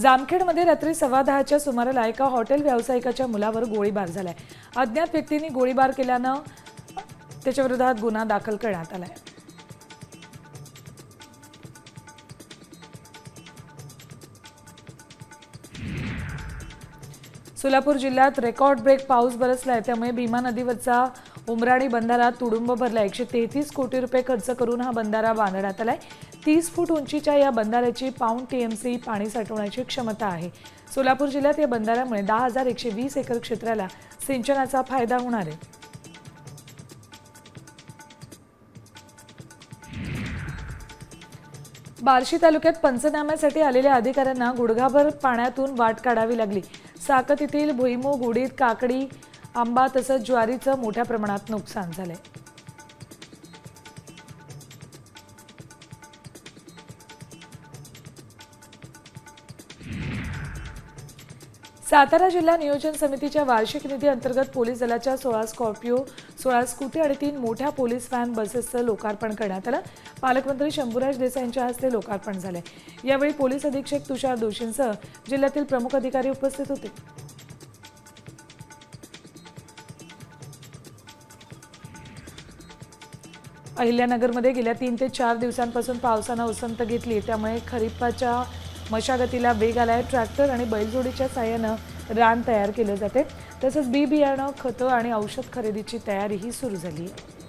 जामखेडमध्ये रात्री सव्वा दहाच्या सुमाराला एका हॉटेल व्यावसायिकाच्या मुलावर गोळीबार झालाय. अज्ञात व्यक्तींनी गोळीबार केल्यानं त्याच्या विरोधात गुन्हा दाखल करण्यात आलाय. सोलापूर जिल्ह्यात रेकॉर्ड ब्रेक पाऊस बरसलाय. त्यामुळे भीमा नदीवरचा उमराणी बंधारा तुडुंब भरला एकशे तेहतीस कोटी रुपये खर्च करून हा बंधारा बांधण्यात आलाय. तीस फूट उंचीच्या या बंधाऱ्याची पाऊण टीएमसी पाणी साठवण्याची क्षमता आहे. सोलापूर जिल्ह्यात या बंधाऱ्यामुळे दहा हजार एकशे वीस एकर क्षेत्राला सिंचनाचा फायदा होणार आहे. बार्शी तालुक्यात पंचनाम्यासाठी आलेल्या अधिकाऱ्यांना गुडघाभर पाण्यातून वाट काढावी लागली. साकत येथील भुईमूग उडीद काकडी आंबा तसंच ज्वारीचं मोठ्या प्रमाणात नुकसान झालंय. सातारा जिल्हा नियोजन समितीच्या वार्षिक निधी अंतर्गत पोलीस दलाच्या सोळा स्कॉर्पिओ सोळा स्कूटी आणि तीन मोठ्या पोलीस व्हॅन बसेसचं लोकार्पण करण्यात आलं. पालकमंत्री शंभूराज देसाई यांच्या हस्ते लोकार्पण झाले. यावेळी पोलीस अधीक्षक तुषार दोशींसह जिल्ह्यातील प्रमुख अधिकारी उपस्थित होते. अहिल्यानगरमध्ये गेल्या तीन ते चार दिवसांपासून पावसानं उसंत घेतली त्यामुळे खरीपाच्या मशागतीला वेग आलाय. ट्रॅक्टर आणि बैलजोडीच्या साह्यानं रान तयार केलं जाते. तसंच बी बियाणं खतं आणि औषध खरेदीची तयारीही सुरू झाली. आहे